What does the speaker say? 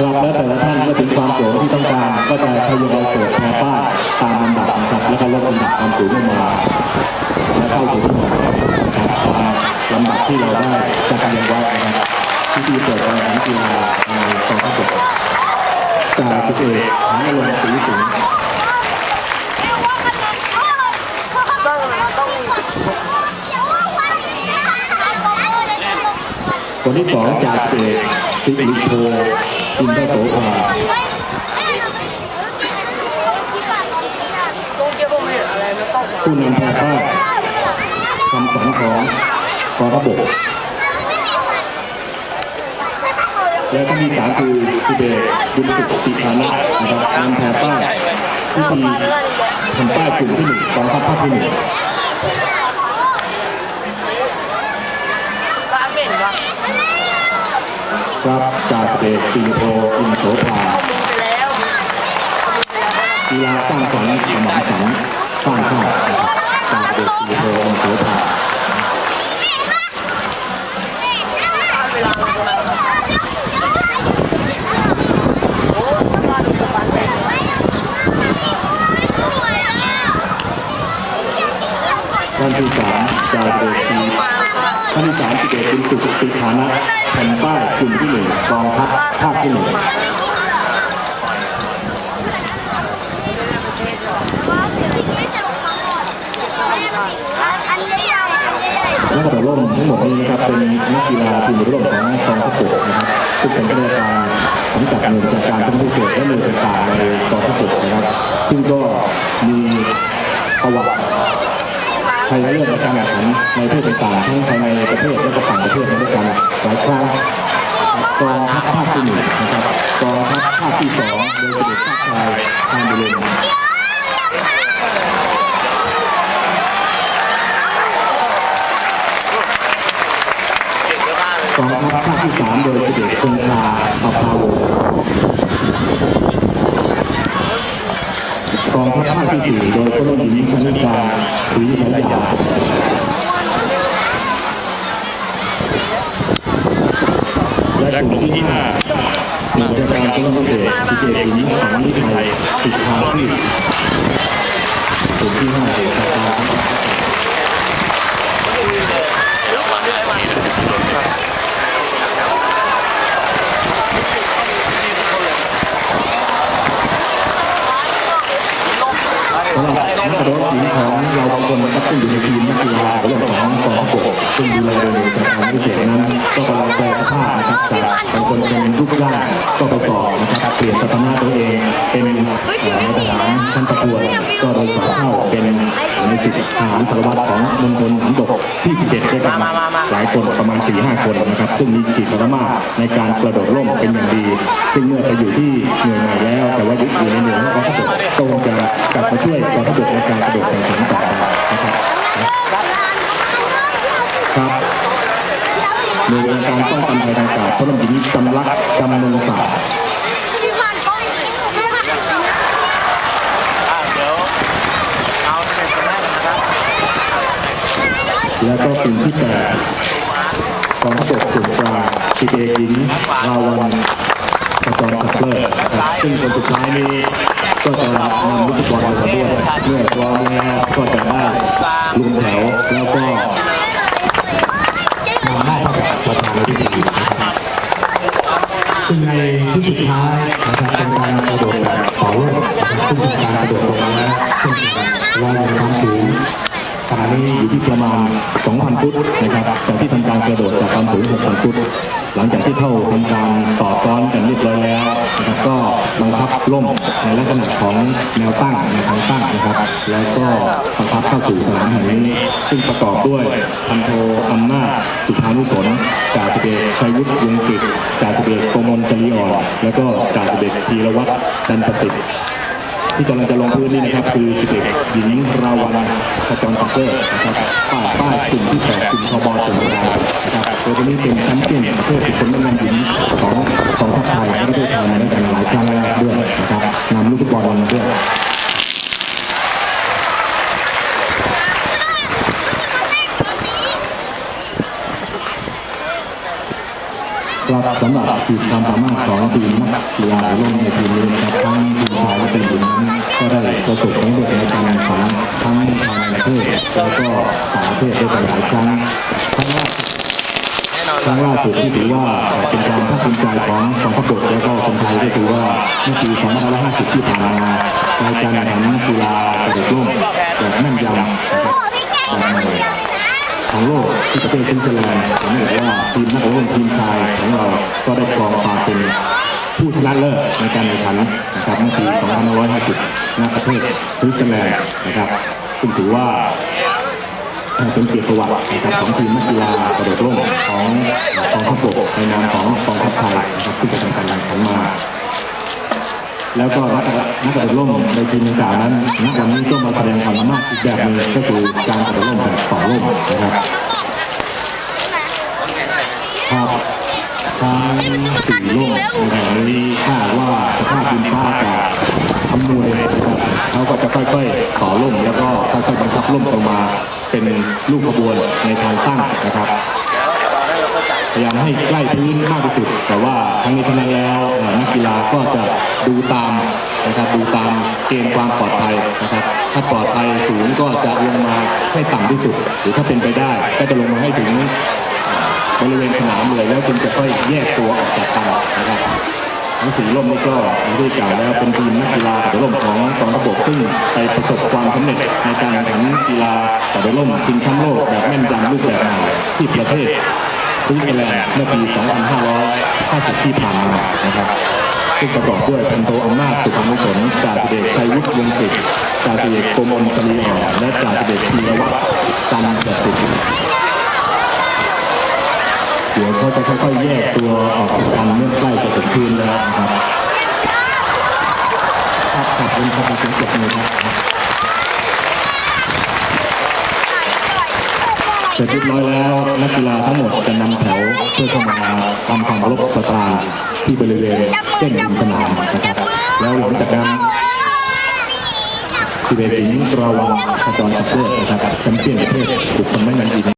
ครับแล้วแต่ละท่านเมื่อถึงความสูงที่ต้องการ ก็จะทยอยเปิดแพรป้ายตามลำดับนะครับแล้วก็ลดลำดับความสูงลงมาและเข้าสู่ที่หมายนะครับตามลำดับที่เราได้จัดเรียงไว้นะครับพิธีเปิดการแข่งขันกีฬาในกองทัพบกจากเศษหานรงค์ศรีสิงห์ต้องคนที่สองจากเอก สิริโพอินทโสภาต้องเกี่ยวกับอะไรไม่ต้องผู้นำแพรป้ายคำสั่งของกองทัพบและท่านที่สามคือสุเดชบุญสุขติพานะนะครับนำแพรป้ายพิธีทำป้ายกลุ่มที่หนึ่งกองทัพภาคที่หนึ่ง สามเป็นวะ ครับจากเอกสิริโพอินโสภาไปแล้วกีฬาสร้างสรรค์สมานสรรค์สร้างชาติจากเอกสิริโพอินโสภาด้านท่านที่สามจากเอกสิริท่า นที่สามสิบเอกบุญสุขติพานะแผ่นป้ายกลุ่มที่หนึ่งกองทัพภาคที่หนึ่งนักกระโดดร่มทั้งหมดนี้นะครับเป็นนักกีฬาทีมกระโดดร่มของกองทัพบกนะครับซึ่งเป็นข้าราชการสังกัดหน่วยจัดการสมุทรพิเศษและหน่วยต่างๆในกองทัพบกนะครับ ซึ่งก็มีประวัติ ชัยเลือดในการแข่งขันในประเทศต่างๆทั้งภายในประเทศและก็ต่างประเทศมาด้วยกันหลายครั้งกองทัพภาคที่หนึ่งนะครับกองทัพภาคที่สองโดยเสด็จชาติชายทางเดินกองทัพภาคที่สามโดยเสด็จคงคาปภาวงศ์กองทัพภาที่สี่โดยพลเรือหญิงชนิการศรีสัญญาและกลุ่มที่ห้ามาจากการพลเอพิเศษพิเศษหญิงของนิไทยสิทธาพืชกลุ่มที่ห้าหน่วยจัดการ สำหรับนักกระโดดหญิงของเราบาง คนนะครับซึ่งอยู่ในทีมนักกีฬาเรื่องของกองทัพบซึ่งดูแลโดยหน่วยจัดกางพิเศษนั้นก็กำลังแปลสภาพนะครับจากบางคนเป็นรูปร่ากก็ไปสอบนะครับเปลี่ยนสถานะตัวเองเป็นทหารชั้นตะกวดก็โด ในสิบทหารสารวัตรของมณฑลฐานบกที่ 11ด้วยกันหลายคนประมาณ 4-5 คนนะครับ ซึ่งมีขีดความสามารถในการกระโดดร่มเป็นอย่างดี ซึ่งเมื่อไปอยู่ที่หน่วยใหม่แล้ว แต่ว่าอยู่ในหน่วยของกองทัพบกก็คงจะกลับมาช่วยกองทัพบกในการกระโดดแข่งขันต่อไปนะครับครับโดยการป้องกันภัยทางอากาศพลหญิงจำลักจำนงศาสตร์ เดี๋ยวเอาเป็นคนแรกนะครับ แล้วก็สิ่งที่แปดกองทัพบกส่วนกลางสิเอกหญิงราวันขจรขับเลิศซึ่งคนสุดท้ายนี้ก็จะนำลูกบอลมาด้วยเมื่อพร้อมแล้วก็จะได้ลุงแถวแล้วก็ทำหน้าที่กับประธานในพิธีนะครับซึ่งในชุดสุดท้ายนะครับเป็นการกระโดดแบบต่อร่นซึ่งเป็นการกระโดดลงมาแล้วเช่นกันเราในความสูง นี้อยู่ที่ประมาณ 2,000 ฟุตนะครับจากที่ทำการกระโดดจากความสูง 6,000 ฟุต หลังจากที่เข้าทำการต่อซ้อนกันเรียบร้อยแล้วนะครับก็บังคับล่มในลักษณะของแนวตั้งในทางตั้งนะครับ แล้วก็บังคับเข้าสู่สนามแห่งนี้ ซึ่งประกอบด้วยพันโทอำนาจสุภานุสนจ่าสิบเอกชัยวุฒิวงกิจจ่าสิบเอกโกมลชลีอ่อนแล้วก็จ่าสิบเอกพีรวัตรจันทร์ประสิทธิ์ ที่กำลังจะลงพื้นนี่นะครับ คือสิบเอกหญิงราวันขจรสักเกอร์นะครับป้ายป้ายกลุ่มที่แปดกลุ่มทบส่วนกลางนะครับโดยตัวนี้เป็นแชมป์เปี้ยนประเภทสิบคนแม่นำหญิงของของพระไทยและประเทศไทยมาด้วยกันหลายครั้งแล้วด้วยนะครับนำลูกฟุตบอลมาด้วย ครับสำหรับขีดความสามารถของทีมนักกีฬาร่วมในทีมนี้นะครับทั้งทีมชายและทีมหญิงนั้นก็ได้ประสบความสำเร็จในการแข่งขันทั้งภายในประเทศแล้วก็ต่างประเทศด้วยกันหลายครั้งทั้งล่าสุดครั้งล่าสุดที่ถือว่าเป็นความภาคภูมิใจของกองทัพบกและก็คนไทยก็คือว่าเมื่อปี2550 ที่ผ่านมาในการแข่งขันกีฬากระโดดร่มแบบแม่นยำแบบใหม่ ของโลกที่ประเทศสวิตเซอร์แลนด์ผมบอกว่าทีมนักกระโดดร่มทีมชายของเราก็ได้ครองความเป็นผู้ชนะเลิศในการแข่งขันนะครับเมื่อปี2550ณประเทศสวิตเซอร์แลนด์นะครับซึ่งถือว่าเป็นเกียรติประวัตินะครับของทีมนักกีฬากระโดดร่มของกองทัพบกในนามของกองทัพไทยนะครับที่จะทำการแข่งขันมา แล้วก็นักนักกระโดดร่มในทีมดังกล่าวนั้นณวันนี้ก็มาแสดงความสามารถอีกแบบหนึ่งก็คือการกระโดดร่มแบบต่อร่มนะครับครับทางสี่ร่มในแห่งนี้ถ้าว่าสภาพดินฟ้าอากาศอำนวยเขาก็จะค่อยๆต่อร่มแล้วก็ค่อยๆบังคับร่มออกมาเป็นลูกขบวนในทางตั้งนะครับพยายามให้ใกล้พื้นมากที่สุด แต่ว่าทั้งนี้ทั้งนั้นแล้ว กีฬาก็จะดูตามนะครับดูตามเกณฑ์ความปลอดภัยนะครับ ถ้าปลอดภัยสูงก็จะลงมาให้ต่ำที่สุด หรือถ้าเป็นไปได้ก็จะลงมาให้ถึงบริเวณสนามเลยแล้วจึงจะค่อยแยกตัวออกจากกันนะครับทั้งสีร่มนี่ก็อย่างที่กล่าวแล้วเป็นทีมนักกีฬากระโดดร่มของกองทัพบกซึ่งไปประสบความสำเร็จในการแข่งขันกีฬากระโดดร่มชิงแชมป์โลกแบบแม่นยำรูปแบบใหม่ที่ประเทศสวิตเซอร์แลนด์เมื่อปี 2550ที่ผ่านมานะครับซึ่งประกอบด้วยพันโทอำนาจสุภานุสนจ่าสิบเอกชัยวุฒิวงศ์กิจจ่าสิบเอกโกมลสลีอ่อนและจ่าสิบเอกธีรวัตรจันทร์ประสิทธิ์เดี๋ยวเขาจะค่อยๆแยกตัวออกจากกันเมื่อใกล้จะถึงพื้นแล้วนะครับครับขอบคุณครับขอบคุณเสียครับ เส ร็จเรียบร้อยแล้วนักกีฬาทั้งหมดจะนำแถวเพื่อเข้ามาทำความเคารพประตาที่บริเวณเส้นสนามนะครับแล้วหลังจากนั้นทีเวหญิงระวังขจรสักเลิศนะครับแชมเปี้ยนประเทศบุคคลไม่นานอีก